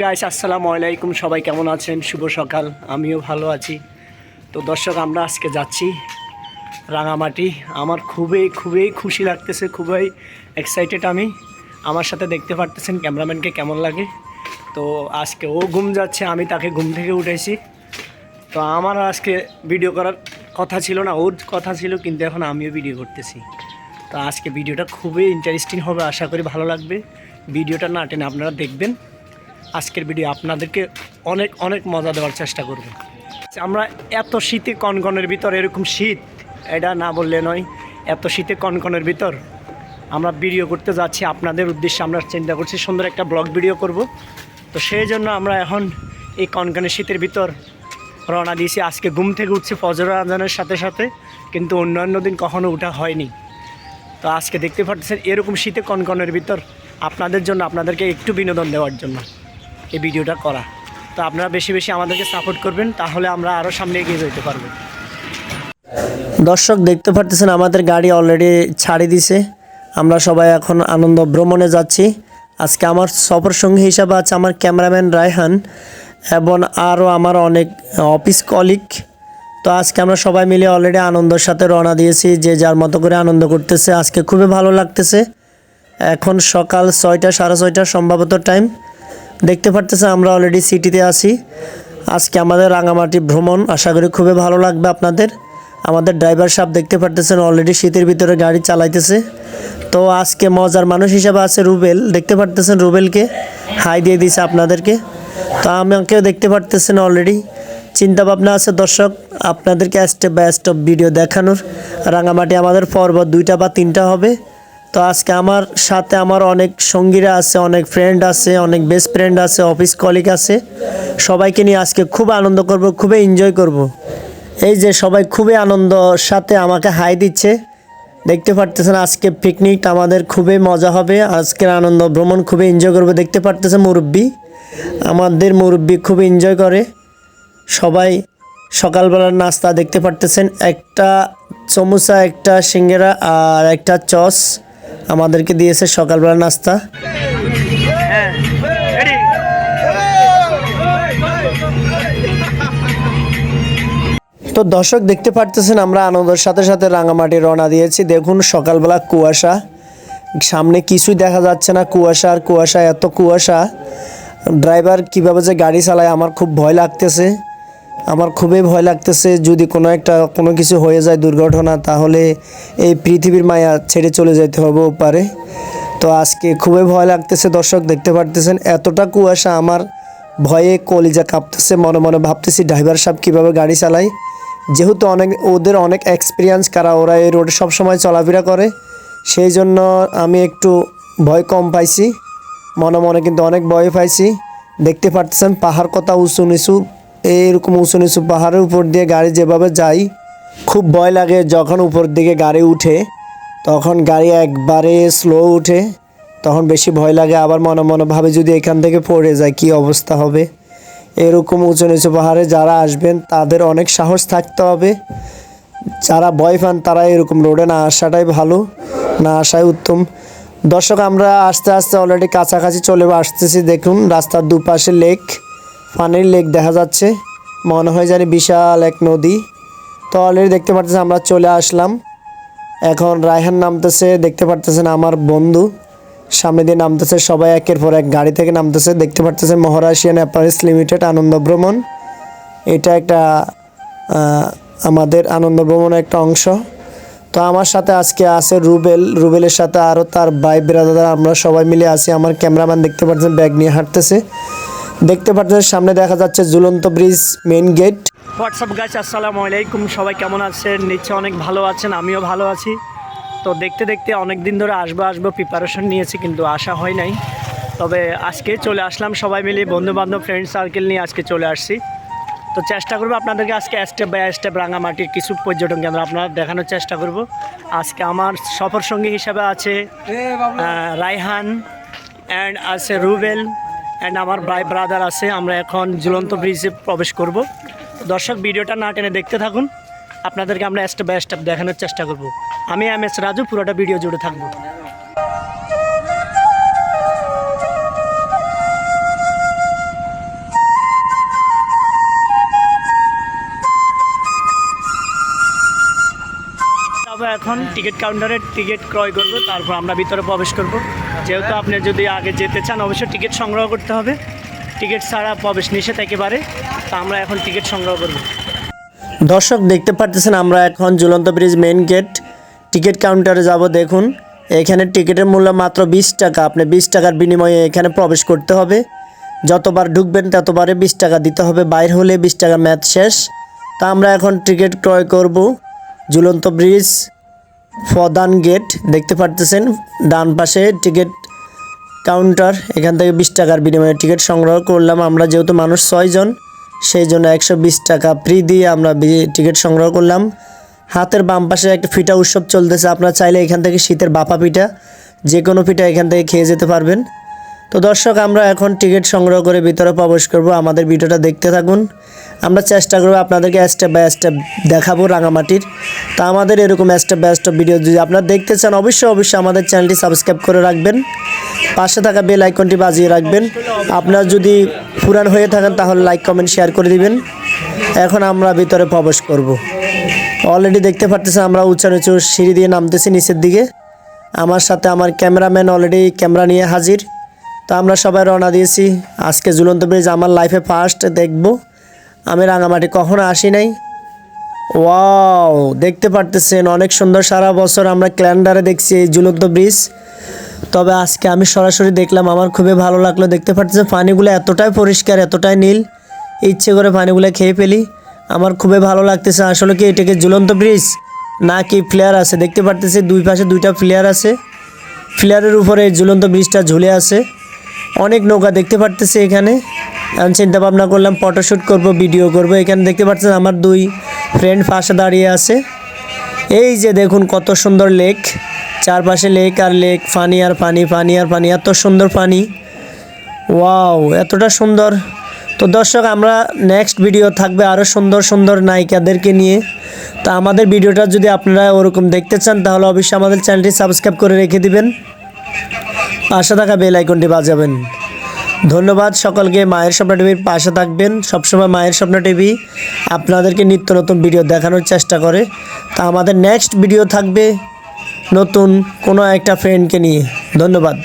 Guys আসসালামু আলাইকুম। সবাই কেমন আছেন? শুভ সকাল। আমিও ভালো আছি। তো দর্শক, আমরা আজকে যাচ্ছি রাঙামাটি। আমার খুবই খুবই খুশি লাগতেছে, খুবই এক্সাইটেড আমি। আমার সাথে দেখতে পারতেছেন ক্যামেরাম্যানকে কেমন লাগে। তো আজকে ও ঘুম যাচ্ছে, আমি তাকে ঘুম থেকে উঠেছি। তো আমার আজকে ভিডিও করার কথা ছিল না, ওর কথা ছিল, কিন্তু এখন আমিও ভিডিও করতেছি। তো আজকে ভিডিওটা খুবই ইন্টারেস্টিং হবে, আশা করি ভালো লাগবে। ভিডিওটা না টেনে আপনারা দেখবেন। আজকের ভিডিও আপনাদেরকে অনেক অনেক মজা দেওয়ার চেষ্টা করব। আমরা এত শীতে কনকনের ভিতর, এরকম শীত, এটা না বললে নয়, এত শীতে কনকনের ভিতর আমরা ভিডিও করতে যাচ্ছি। আপনাদের উদ্দেশ্যে আমরা চিন্তা করছি, সুন্দর একটা ব্লগ ভিডিও করব। তো সেই জন্য আমরা এখন এই কনকনে শীতের ভিতর রওনা দিয়েছি। আজকে ঘুম থেকে উঠছি ফজর আজানের সাথে সাথে, কিন্তু অন্যান্য দিন কখনো ওঠা হয়নি। তো আজকে দেখতে পাচ্ছেন এরকম শীতে কনকনের ভিতর আপনাদের জন্য, আপনাদেরকে একটু বিনোদন দেওয়ার জন্য। এই ভিডিওটা করা। তো আপনারা বেশি বেশি আমাদেরকে সাপোর্ট করবেন, তাহলে আমরা আরও সামনে এগিয়ে যেতে পারব। দর্শক, দেখতে পারতেছেন আমাদের গাড়ি অলরেডি ছাড়ি দিছে। আমরা সবাই এখন আনন্দ ভ্রমণে যাচ্ছি। আজকে আমার সফর সঙ্গী হিসাবে আছে আমার ক্যামেরাম্যান রায়হান এবং আরও আমার অনেক অফিস কলিগ তো আজকে আমরা সবাই মিলে অলরেডি আনন্দর সাথে রওনা দিয়েছি, যে যার মতো করে আনন্দ করতেছে। আজকে খুবই ভালো লাগতেছে। এখন সকাল ছয়টা, সাড়ে ছয়টা সম্ভবত টাইম দেখতে পারতেছে আমরা অলরেডি সিটিতে আছি। আজকে আমাদের রাঙামাটি ভ্রমণ, আশা করি খুবই ভালো লাগবে আপনাদের। আমাদের ড্রাইভার সাহেব দেখতে পারতেছেন অলরেডি শীতের ভিতরে গাড়ি চালাইতেছে। তো আজকে মজার মানুষ হিসাবে আছে রুবেল। দেখতে পারতেছেন রুবেলকে? হাই দিয়ে দিয়েছে আপনাদেরকে। তো আমাকেও দেখতে পারতেছেন অলরেডি চিন্তা ভাবনা আছে দর্শক, আপনাদেরকে স্টেপ বাই স্টেপ ভিডিও দেখানোর। রাঙামাটি আমাদের পর্বত দুইটা বা তিনটা হবে। তো আজকে আমার সাথে আমার অনেক সঙ্গীরা আছে, অনেক ফ্রেন্ড আছে, অনেক বেস্ট ফ্রেন্ড আছে অফিস কলিগ আছে। সবাইকে নিয়ে আজকে খুব আনন্দ করব, খুবই এনজয় করব। এই যে সবাই খুবই আনন্দ সাথে আমাকে হাই দিচ্ছে। দেখতে পারতেছেন আজকে পিকনিকটা আমাদের খুবই মজা হবে, আজকের আনন্দ ভ্রমণ খুবই এনজয় করব। দেখতে পারতেছে মুরব্বী, আমাদের মুরব্বী খুব এনজয় করে। সবাই সকালবেলার নাস্তা দেখতে পারতেছেন, একটা চমুচা, একটা সিঙ্গেরা আর একটা চস। আমাদেরকে দিয়েছে সকালবেলা নাস্তা। তো দর্শক, দেখতে পারতেছেন আমরা আনন্দের সাথে সাথে রাঙামাটি রওনা দিয়েছি। দেখুন, সকালবেলা কুয়াশা। সামনে কিছুই দেখা যাচ্ছে না, কুয়াশা আর কুয়াশা, এত কুয়াশা। ড্রাইভার কীভাবে যে গাড়ি চালায়, আমার খুব ভয় লাগতেছে। আমার খুবই ভয় লাগতেছে যদি কোনো একটা, কোনো কিছু হয়ে যায় দুর্ঘটনা, তাহলে এই পৃথিবীর মায়া ছেড়ে চলে যেতে হবেও পারে তো আজকে খুবই ভয় লাগতেছে, দর্শক দেখতে পারতেছেন, এতটা কুয়াশা আমার ভয়ে কলিজা কাঁপতেছে, মনে মনে ভাবতেছি ড্রাইভার সাহেব কীভাবে গাড়ি চালায়। যেহেতু অনেক, ওদের অনেক এক্সপিরিয়েন্স কারা ওরা এই রোডে সবসময় চলাফেরা করে, সেই জন্য আমি একটু ভয় কম পাইছি। মনে মনে কিন্তু অনেক ভয় পাইছি। দেখতে পাচ্ছেন পাহাড় কথা উঁচু নিচু এইরকম উঁচু নিচু পাহাড়ের উপর দিয়ে গাড়ি যেভাবে যাই খুব ভয় লাগে যখন উপর দিকে গাড়ি উঠে। তখন গাড়ি একবারে স্লো উঠে, তখন বেশি ভয় লাগে। আবার মনে মনে ভাবে যদি এখান থেকে পড়ে যায়, কি অবস্থা হবে? এরকম উঁচু নিচু পাহাড়ে যারা আসবেন, তাদের অনেক সাহস থাকতে হবে। যারা ভয় পান, তারা এরকম রোডে না আসাটাই ভালো, না আসাই উত্তম। দর্শক, আমরা আস্তে আস্তে অলরেডি কাছাকাছি চলে আসতেছি। দেখুন, রাস্তার দুপাশে লেক পানির লেক দেখা যাচ্ছে। মনে হয় জানি বিশাল এক নদী। তো অলরেডি দেখতে পারতেছি আমরা চলে আসলাম। এখন রায়হান নামতেছে, দেখতে পারতেছেন আমার বন্ধু। সামনে দিয়ে নামতেছে সবাই, একের পর এক গাড়ি থেকে নামতেছে। দেখতে পারতেছেন মহারাশিয়ান অ্যাপারেলস লিমিটেড আনন্দ ভ্রমণ। এটা একটা আমাদের আনন্দ ভ্রমণের একটা অংশ। তো আমার সাথে আজকে আছে রুবেল। রুবেলের সাথে আরও তার ভাই ব্রাদার আমরা সবাই মিলে আছি। আমার ক্যামেরাম্যান দেখতে পাচ্ছেন ব্যাগ নিয়ে হাঁটতেছে। দেখতে পাচ্ছেন সামনে দেখা যাচ্ছে ঝুলন্ত ব্রিজ মেইন গেট। হোয়াটসঅ্যাপ গাছ আসসালামু আলাইকুম। সবাই কেমন আছেন? নিশ্চয় অনেক ভালো আছেন আমিও ভালো আছি। তো দেখতে দেখতে অনেক দিন ধরে আসব আসব প্রিপারেশন নিয়েছি কিন্তু আসা হয় নাই। তবে আজকে চলে আসলাম সবাই মিলে বন্ধু বান্ধব ফ্রেন্ড সার্কেল নিয়ে আজকে চলে আসছি। তো চেষ্টা করব আপনাদেরকে আজকে স্টেপ বাই স্টেপ রাঙামাটির কিছু পর্যটন কেন্দ্র আপনারা দেখানোর চেষ্টা করব। আজকে আমার সফর সঙ্গী হিসাবে আছে রায়হান অ্যান্ড আছে রুবেল। অ্যান্ড আমার ভাই ব্রাদার আছে, আমরা এখন ঝুলন্ত ব্রিজে প্রবেশ করব। দর্শক, ভিডিওটা না টেনে দেখতে থাকুন। আপনাদেরকে আমরা স্টেপ বাই স্টেপ দেখানোর চেষ্টা করব। আমি এম এস রাজু, পুরোটা ভিডিও জুড়ে থাকব। এখন টিকিট কাউন্টারে টিকিট ক্রয় করব তারপর আমরা ভিতরে প্রবেশ করব। যেহেতু আপনি যদি আগে যেতে চান অবশ্যই টিকিট সংগ্রহ করতে হবে। টিকিট ছাড়া প্রবেশ নিষেধ একেবারে তা আমরা এখন টিকিট সংগ্রহ করব। দর্শক দেখতে পারতেছেন আমরা এখন ঝুলন্ত ব্রিজ মেইন গেট। টিকিট কাউন্টারে যাব দেখুন। এখানে টিকিটের মূল্য মাত্র বিশ টাকা। আপনি বিশ টাকার বিনিময়ে এখানে প্রবেশ করতে হবে। যতবার ঢুকবেন ততবারে বিশ টাকা দিতে হবে। বাইর হলে বিশ টাকা ম্যাচ শেষ। তা আমরা এখন টিকিট ক্রয় করব। ঝুলন্ত ব্রিজ ফদান গেট দেখতে পারতেছেন। ডান পাশে টিকিট কাউন্টার, এখান থেকে বিশ টাকার বিনিময়ে টিকিট সংগ্রহ করলাম। আমরা যেহেতু মানুষ ছয়জন সেই জন্য একশো বিশ টাকা ফ্রি দিয়ে আমরা টিকিট সংগ্রহ করলাম। হাতের বাম পাশে একটা ফিটা উৎসব চলতেছে। আপনারা চাইলে এখান থেকে শীতের বাপা পিঠা যে কোনো পিঠা এখান থেকে খেয়ে যেতে পারবেন। তো দর্শক, আমরা এখন টিকিট সংগ্রহ করে ভিতরে প্রবেশ করব। আমাদের ভিডিওটা দেখতে থাকুন। আমরা চেষ্টা করব আপনাদেরকে স্টেপ বাই স্টেপ দেখাবো রাঙামাটির। তা আমাদের এরকম স্টেপ বাই স্টেপ ভিডিও যদি আপনারা দেখতে চান, অবশ্যই অবশ্যই আমাদের চ্যানেলটি সাবস্ক্রাইব করে রাখবেন। পাশে থাকা বেল আইকনটি বাজিয়ে রাখবেন। আপনার যদি পুরান হয়ে থাকেন, তাহলে লাইক কমেন্ট শেয়ার করে দিবেন। এখন আমরা ভিতরে প্রবেশ করব। অলরেডি দেখতে পারতেছেন, আমরা উঁচা নিচু সিঁড়ি দিয়ে নামতেছি নিচের দিকে। আমার সাথে আমার ক্যামেরাম্যান অলরেডি ক্যামেরা নিয়ে হাজির। তো আমরা সবাই রওনা দিয়েছি। আজকে ঝুলন্ত ব্রিজ আমার লাইফে ফার্স্ট দেখব। আমি রাঙামাটি কখনো আসি নাই। ওয়াও দেখতে পারতেছেন, অনেক সুন্দর সারা বছর আমরা ক্যালেন্ডারে দেখছি এই ঝুলন্ত ব্রিজ। তবে আজকে আমি সরাসরি দেখলাম, আমার খুবই ভালো লাগল। দেখতে পারতেছেন, পানিগুলো এতটাই পরিষ্কার, এতটাই নীল। ইচ্ছে করে পানিগুলো খেয়ে ফেলি। আমার খুবই ভালো লাগতেছে, আসলে কি এটাকে ঝুলন্ত ব্রিজ? না কি ফ্লেয়ার আছে? দেখতে পারতেছি, দুই পাশে দুইটা ফ্লেয়ার আছে। ফ্লেয়ারের উপরে এই ঝুলন্ত ব্রিজটা ঝুলে আছে। অনেক নৌকা দেখতে পারতেছি এখানে। আমি চিন্তা ভাবনা করলাম ফটোশ্যুট করব ভিডিও করব। এখানে দেখতে পাচ্ছেন আমার দুই ফ্রেন্ড পাশে দাঁড়িয়ে আছে। এই যে দেখুন কত সুন্দর লেক চারপাশে লেক আর লেক পানি আর পানি পানি আর পানি, এত সুন্দর পানি। ওয়াও এতটা সুন্দর। তো দর্শক, আমরা নেক্সট ভিডিও থাকবে আরও সুন্দর সুন্দর নায়িকাদেরকে নিয়ে। তো আমাদের ভিডিওটা যদি আপনারা ওরকম দেখতে চান, তাহলে অবশ্যই আমাদের চ্যানেলটি সাবস্ক্রাইব করে রেখে দিবেন। পাশে থাকা বেল আইকনটি বাজাবেন। ধন্যবাদ সকলকে, মায়ের স্বপ্ন টিভির পাশে থাকবেন। সবসময় মায়ের স্বপ্ন টিভি আপনাদেরকে নিত্য নতুন ভিডিও দেখানোর চেষ্টা করে। তা আমাদের নেক্সট ভিডিও থাকবে নতুন কোনো একটা ফ্রেন্ডকে নিয়ে। ধন্যবাদ।